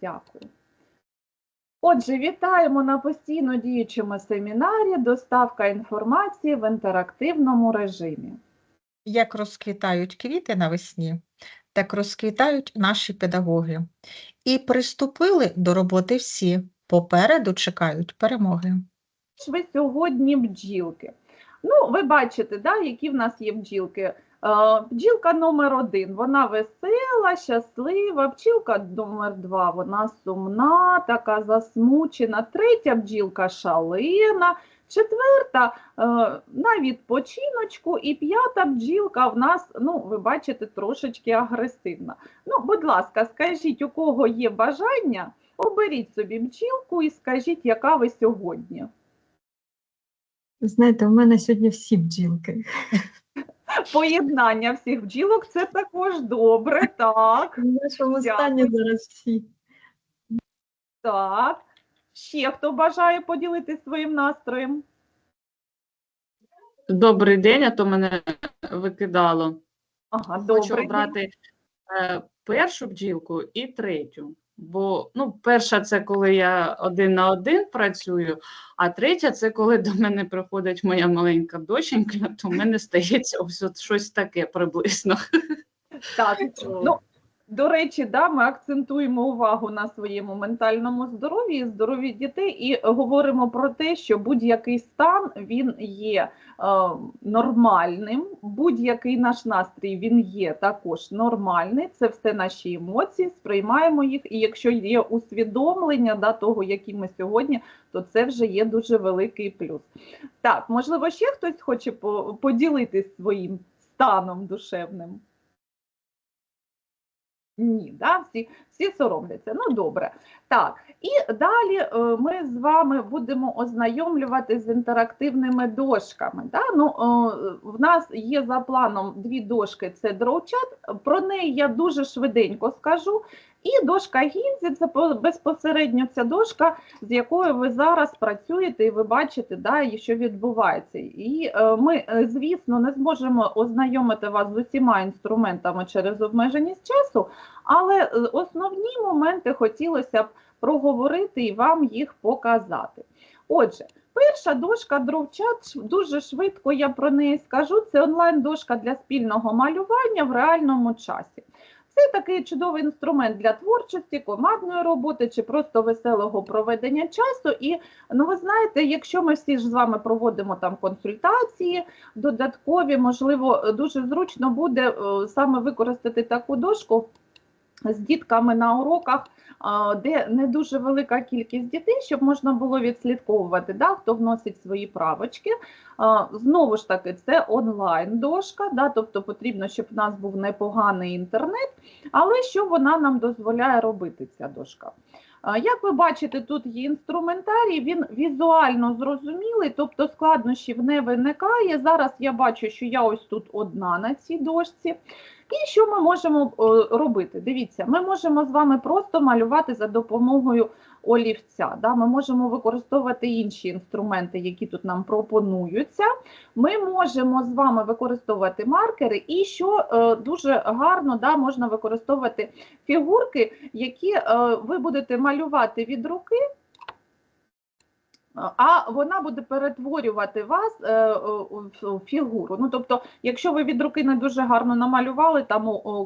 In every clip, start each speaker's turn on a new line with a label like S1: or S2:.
S1: Дякую. Отже, вітаємо на постійно діючому семінарі Доставка інформації в інтерактивному режимі.
S2: Як розквітають квіти навесні, так розквітають наші педагоги. І приступили до роботи всі. Попереду чекають перемоги.
S1: ви сьогодні бджілки? Ну, ви бачите, да, які в нас є бджілки. Е, Бджілка номер один, вона весела, щаслива. Бджілка номер два, вона сумна, така засмучена. Третя бджілка шалена. Четверта е, на відпочиночку, і п'ята бджілка в нас, ну, ви бачите, трошечки агресивна. Ну, будь ласка, скажіть, у кого є бажання, оберіть собі бджілку і скажіть, яка ви сьогодні.
S3: Знаєте, у мене сьогодні всі бджілки.
S1: Поєднання всіх бджілок це також добре. Так,
S3: В нашому стані зараз всі.
S1: так. Ще хто бажає поділитися своїм настроєм?
S4: Добрий день, а то мене викидало.
S1: Ага,
S4: Хочу
S1: добре.
S4: обрати е, першу бджілку і третю. Бо ну, перша це коли я один на один працюю, а третя це коли до мене приходить моя маленька доченька, то в мене стається ось от щось таке приблизно.
S1: Так, ну, до речі, да, ми акцентуємо увагу на своєму ментальному здоров'ї, здоров'ї дітей і говоримо про те, що будь-який стан він є е, нормальним, будь-який наш настрій він є також нормальний. Це все наші емоції, сприймаємо їх. І якщо є усвідомлення да, того, які ми сьогодні, то це вже є дуже великий плюс. Так, можливо, ще хтось хоче по- поділитись своїм станом душевним. Ні, да? всі, всі соромляться. Ну добре. Так, і далі е, ми з вами будемо ознайомлювати з інтерактивними дошками. Да? Ну, е, в нас є за планом дві дошки: це дроучат. Про неї я дуже швиденько скажу. І дошка Гінзі це по- безпосередньо ця дошка, з якою ви зараз працюєте, і ви бачите, да, що відбувається. І е, ми, е, звісно, не зможемо ознайомити вас з усіма інструментами через обмеженість часу, але е, основні моменти хотілося б проговорити і вам їх показати. Отже, перша дошка дровчат, дуже швидко я про неї скажу. Це онлайн-дошка для спільного малювання в реальному часі. Це такий чудовий інструмент для творчості, командної роботи чи просто веселого проведення часу. І ну, ви знаєте, якщо ми всі ж з вами проводимо там консультації, додаткові, можливо, дуже зручно буде е, саме використати таку дошку з дітками на уроках, де не дуже велика кількість дітей, щоб можна було відслідковувати, да, хто вносить свої правочки. Знову ж таки, це онлайн-дошка, да, тобто потрібно, щоб в нас був непоганий інтернет, але що вона нам дозволяє робити, ця дошка? Як ви бачите, тут є інструментарій, він візуально зрозумілий, тобто складнощів не виникає. Зараз я бачу, що я ось тут одна на цій дошці. І що ми можемо е, робити? Дивіться, ми можемо з вами просто малювати за допомогою олівця. Да? Ми можемо використовувати інші інструменти, які тут нам пропонуються. Ми можемо з вами використовувати маркери, і що е, дуже гарно, да, можна використовувати фігурки, які е, ви будете малювати від руки. А вона буде перетворювати вас е, у- в фігуру. Ну, тобто, якщо ви від руки не дуже гарно намалювали, там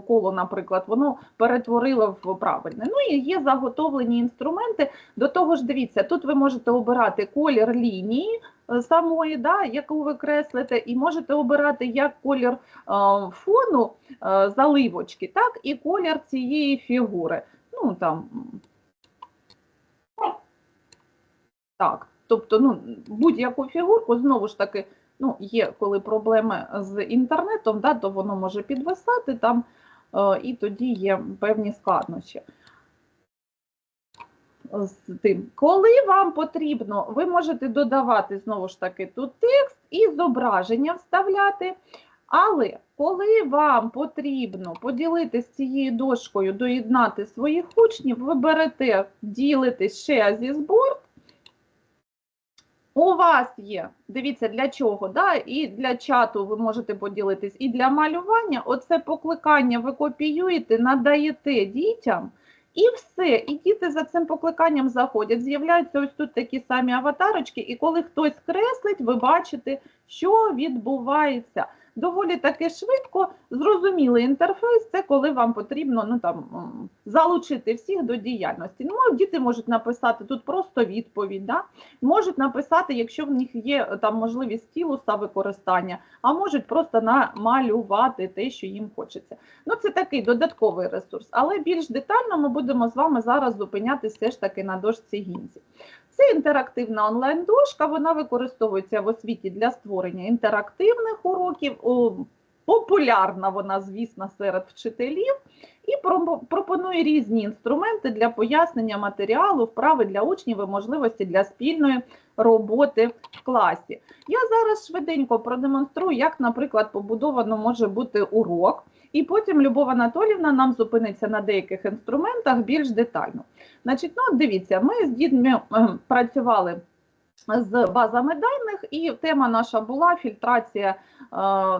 S1: коло, наприклад, воно перетворило в правильне. Ну і є заготовлені інструменти. До того ж, дивіться, тут ви можете обирати колір лінії е, самої, да, яку ви креслите, і можете обирати як колір е, фону е, заливочки, так і колір цієї фігури. Ну там. Так, тобто, ну, будь-яку фігурку, знову ж таки, ну, є коли проблеми з інтернетом, да, то воно може підвисати там, е, і тоді є певні складнощі. З тим, коли вам потрібно, ви можете додавати знову ж таки тут текст і зображення вставляти. Але коли вам потрібно поділитися цією дошкою, доєднати своїх учнів, ви берете, ділитесь ще зі збор. У вас є, дивіться, для чого, да? і для чату ви можете поділитись, і для малювання. Оце покликання ви копіюєте, надаєте дітям, І все, і діти за цим покликанням заходять. З'являються ось тут такі самі аватарочки, і коли хтось креслить, ви бачите, що відбувається. Доволі таки швидко зрозумілий інтерфейс. Це коли вам потрібно ну там залучити всіх до діяльності. Ну, діти можуть написати тут просто відповідь, да? можуть написати, якщо в них є е, там можливість стілуса використання, а можуть просто намалювати те, що їм хочеться. Ну, це такий додатковий ресурс, але більш детально ми будемо з вами зараз зупинятися все ж таки на дошці Гінзі. Це інтерактивна онлайн-дошка, вона використовується в освіті для створення інтерактивних уроків. Популярна вона, звісно, серед вчителів і пропонує різні інструменти для пояснення матеріалу, вправи для учнів і можливості для спільної роботи в класі. Я зараз швиденько продемонструю, як, наприклад, побудовано може бути урок, і потім Любов Анатолівна нам зупиниться на деяких інструментах більш детально. Значить, ну дивіться, ми з дітьми е, працювали з базами даних, і тема наша була фільтрація е,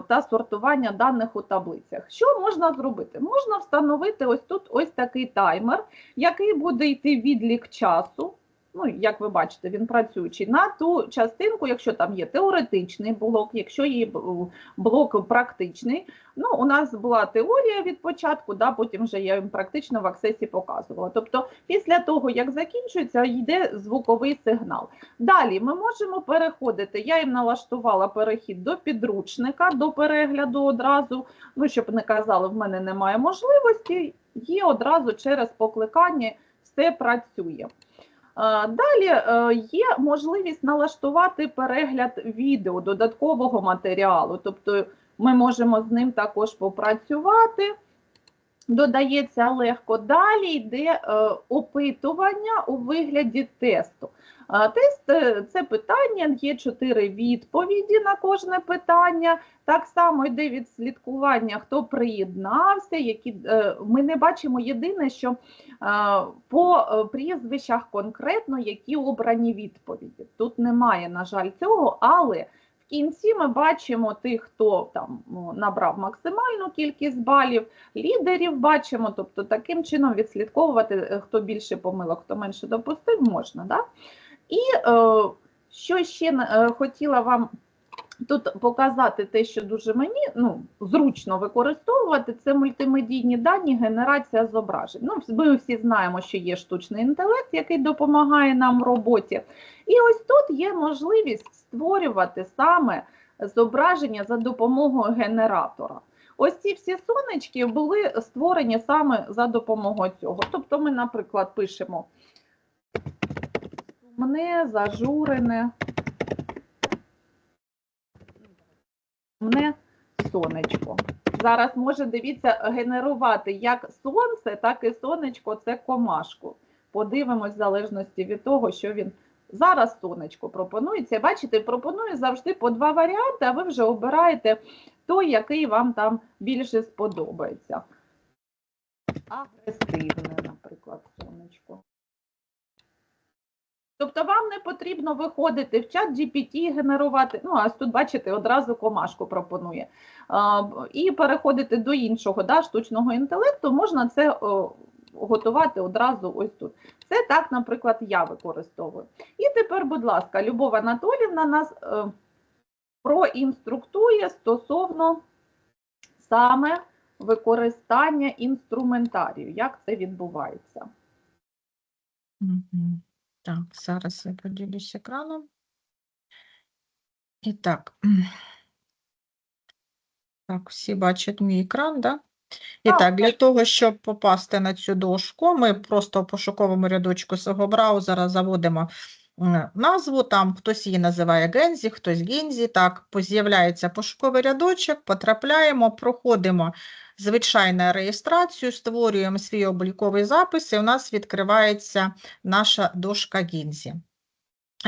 S1: та сортування даних у таблицях. Що можна зробити? Можна встановити ось тут ось такий таймер, який буде йти відлік часу. Ну, як ви бачите, він працюючий на ту частинку, якщо там є теоретичний блок, якщо є блок практичний. Ну, у нас була теорія від початку, да, потім вже я їм практично в аксесі показувала. Тобто, після того, як закінчується, йде звуковий сигнал. Далі ми можемо переходити. Я їм налаштувала перехід до підручника, до перегляду одразу. Ну, щоб не казали, в мене немає можливості, є одразу через покликання, все працює. Е, Далі е, є можливість налаштувати перегляд відео додаткового матеріалу, тобто ми можемо з ним також попрацювати. Додається легко. Далі йде е, опитування у вигляді тесту. Тест е, це питання, є чотири відповіді на кожне питання. Так само йде відслідкування, хто приєднався, які е, ми не бачимо єдине, що е, по прізвищах конкретно які обрані відповіді. Тут немає, на жаль, цього, але в кінці ми бачимо тих, хто там ну, набрав максимальну кількість балів, лідерів бачимо, тобто таким чином відслідковувати, хто більше помилок, хто менше допустив, можна. Да? І е, що ще е, хотіла вам тут показати, те, що дуже мені ну, зручно використовувати, це мультимедійні дані, генерація зображень. Ну, ми всі знаємо, що є штучний інтелект, який допомагає нам в роботі. І ось тут є можливість створювати саме зображення за допомогою генератора. Ось ці всі сонечки були створені саме за допомогою цього. Тобто ми, наприклад, пишемо сумне, зажурене, сумне сонечко. Зараз може, дивіться, генерувати як сонце, так і сонечко це комашку. Подивимось в залежності від того, що він зараз сонечко пропонується. Бачите, пропоную завжди по два варіанти, а ви вже обираєте той, який вам там більше сподобається. Агресивне, наприклад, сонечко. Тобто вам не потрібно виходити в чат GPT генерувати. Ну, а тут, бачите, одразу комашку пропонує. І переходити до іншого да, штучного інтелекту, можна це готувати одразу ось тут. Це так, наприклад, я використовую. І тепер, будь ласка, Любов Анатолівна нас е, проінструктує стосовно саме використання інструментарію, як це відбувається.
S2: Мгм. Так, зараз я поділюсь екраном. І так. Так, всі бачать мій екран, да? І
S1: Так,
S2: так, для того, щоб попасти на цю дошку, ми просто в пошуковому рядочку свого браузера заводимо назву, там хтось її називає Гензі, хтось Гінзі, так, з'являється пошуковий рядочок, потрапляємо, проходимо звичайну реєстрацію, створюємо свій обліковий запис, і у нас відкривається наша дошка Гінзі.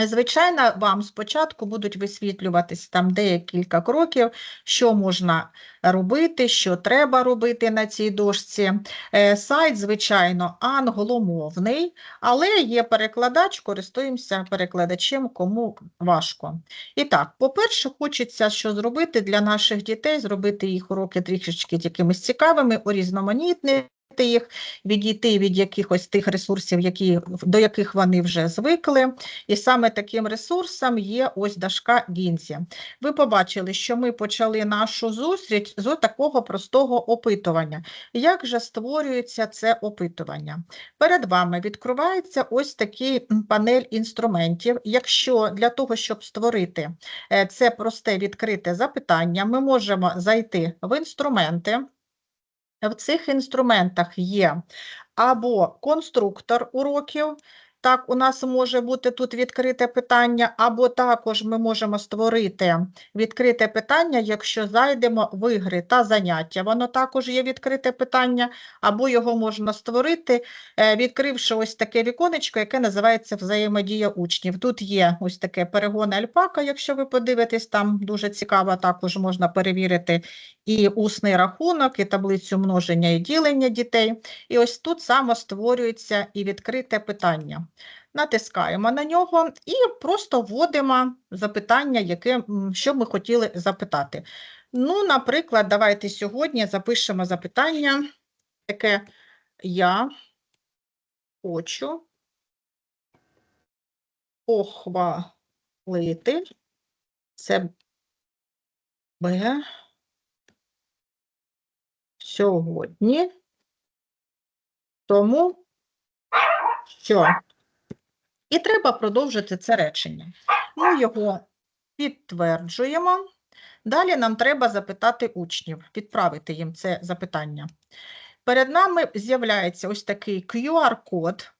S2: Звичайно, вам спочатку будуть висвітлюватися там декілька кроків, що можна робити, що треба робити на цій дошці. Е, Сайт, звичайно, англомовний, але є перекладач, користуємося перекладачем, кому важко. І так, по-перше, хочеться що зробити для наших дітей, зробити їх уроки трішечки якимись цікавими, урізноманітнити. Виключити їх, відійти від якихось тих ресурсів, які, до яких вони вже звикли. І саме таким ресурсом є ось дашка Гінзі. Ви побачили, що ми почали нашу зустріч з такого простого опитування. Як же створюється це опитування? Перед вами відкривається ось такий панель інструментів. Якщо для того, щоб створити е, це просте відкрите запитання, ми можемо зайти в інструменти. В цих інструментах є або конструктор уроків, так, у нас може бути тут відкрите питання, або також ми можемо створити відкрите питання, якщо зайдемо в ігри та заняття. Воно також є відкрите питання, або його можна створити, е, відкривши ось таке віконечко, яке називається взаємодія учнів. Тут є ось таке перегон альпака, якщо ви подивитесь, там дуже цікаво, також можна перевірити і усний рахунок, і таблицю множення і ділення дітей. І ось тут саме створюється і відкрите питання. Натискаємо на нього і просто вводимо запитання, яке, що ми хотіли запитати. Ну, наприклад, давайте сьогодні запишемо запитання, яке я хочу похвалити себе сьогодні, тому що і треба продовжити це речення. Ми його підтверджуємо. Далі нам треба запитати учнів, відправити їм це запитання. Перед нами з'являється ось такий QR-код,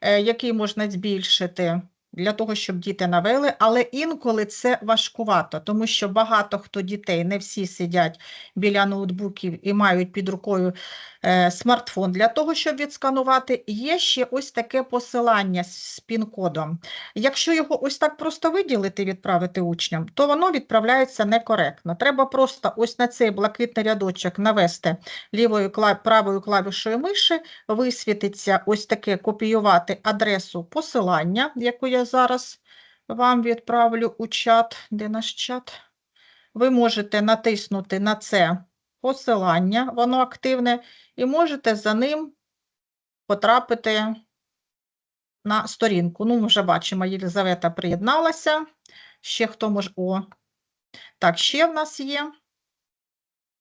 S2: е, який можна збільшити для того, щоб діти навели, але інколи це важкувато, тому що багато хто дітей, не всі сидять біля ноутбуків і мають під рукою смартфон для того, щоб відсканувати. Є ще ось таке посилання з пін-кодом. Якщо його ось так просто виділити, відправити учням, то воно відправляється некоректно. Треба просто ось на цей блакитний рядочок навести лівою правою клавішою миші, висвітиться ось таке копіювати адресу посилання, яку я зараз вам відправлю у чат. Де наш чат? Ви можете натиснути на це посилання, воно активне, і можете за ним потрапити на сторінку. Ну, ми вже бачимо, Єлизавета приєдналася. Ще хто може. О, так, ще в нас є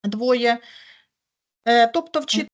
S2: двоє. Е, Тобто вчитель